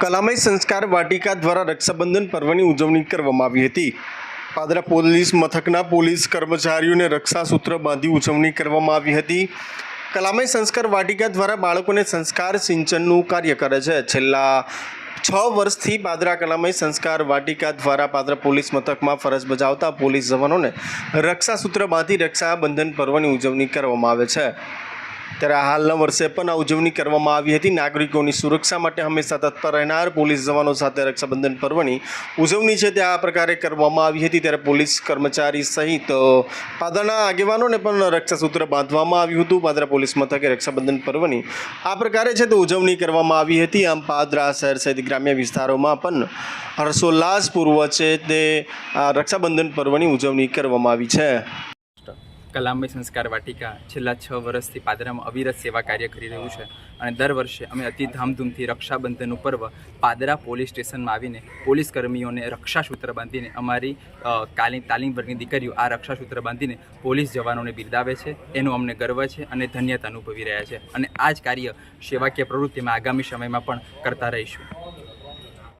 કલામય સંસ્કાર વાટિકા દ્વારા રક્ષાબંધન પર્વની ઉજવણી કરવામાં આવી હતી. પાદરા પોલીસ મથકના પોલીસ કર્મચારીઓને રક્ષાસૂત્ર બાંધી ઉજવણી કરવામાં આવી હતી. કલામય સંસ્કાર વાટિકા દ્વારા બાળકોને સંસ્કાર સિંચનનું કાર્ય કરે છે. છેલ્લા છ વર્ષથી પાદરા કલામય સંસ્કાર વાટિકા દ્વારા પાદરા પોલીસ મથકમાં ફરજ બજાવતા પોલીસ જવાનોને રક્ષાસૂત્ર બાંધી રક્ષાબંધન પર્વની ઉજવણી કરવામાં આવે છે. ત્યારે હાલના વર્ષે પણ આ ઉજવણી કરવામાં આવી હતી. નાગરિકોની સુરક્ષા માટે હંમેશા તત્પર રહેનાર પોલીસ જવાનો સાથે રક્ષાબંધન પર્વની ઉજવણી છે તે આ પ્રકારે કરવામાં આવી હતી. ત્યારે પોલીસ કર્મચારી સહિત પાદરના આગેવાનોને પણ રક્ષાસૂત્ર બાંધવામાં આવ્યું હતું. પાદરા પોલીસ મથકે રક્ષાબંધન પર્વની આ પ્રકારે છે તે ઉજવણી કરવામાં આવી હતી. આમ પાદરા શહેર સહિત ગ્રામ્ય વિસ્તારોમાં પણ હર્ષોલ્લાસપૂર્વક છે તે રક્ષાબંધન પર્વની ઉજવણી કરવામાં આવી છે. કલામય સંસ્કાર વાટિકા છેલ્લા છ વર્ષથી પાદરામાં અવિરત સેવા કાર્ય કરી રહ્યું છે અને દર વર્ષે અમે અતિ ધામધૂમથી રક્ષાબંધનનું પર્વ પાદરા પોલીસ સ્ટેશનમાં આવીને પોલીસ કર્મીઓને રક્ષાસૂત્ર બાંધીને અમારી કાલી, તાલીમ વર્ગની દીકરીઓ આ રક્ષાસૂત્ર બાંધીને પોલીસ જવાનોને બિરદાવે છે. એનો અમને ગર્વ છે અને ધન્યતા અનુભવી રહ્યા છે. અને આ જ કાર્ય સેવાકીય પ્રવૃત્તિમાં આગામી સમયમાં પણ કરતા રહીશું.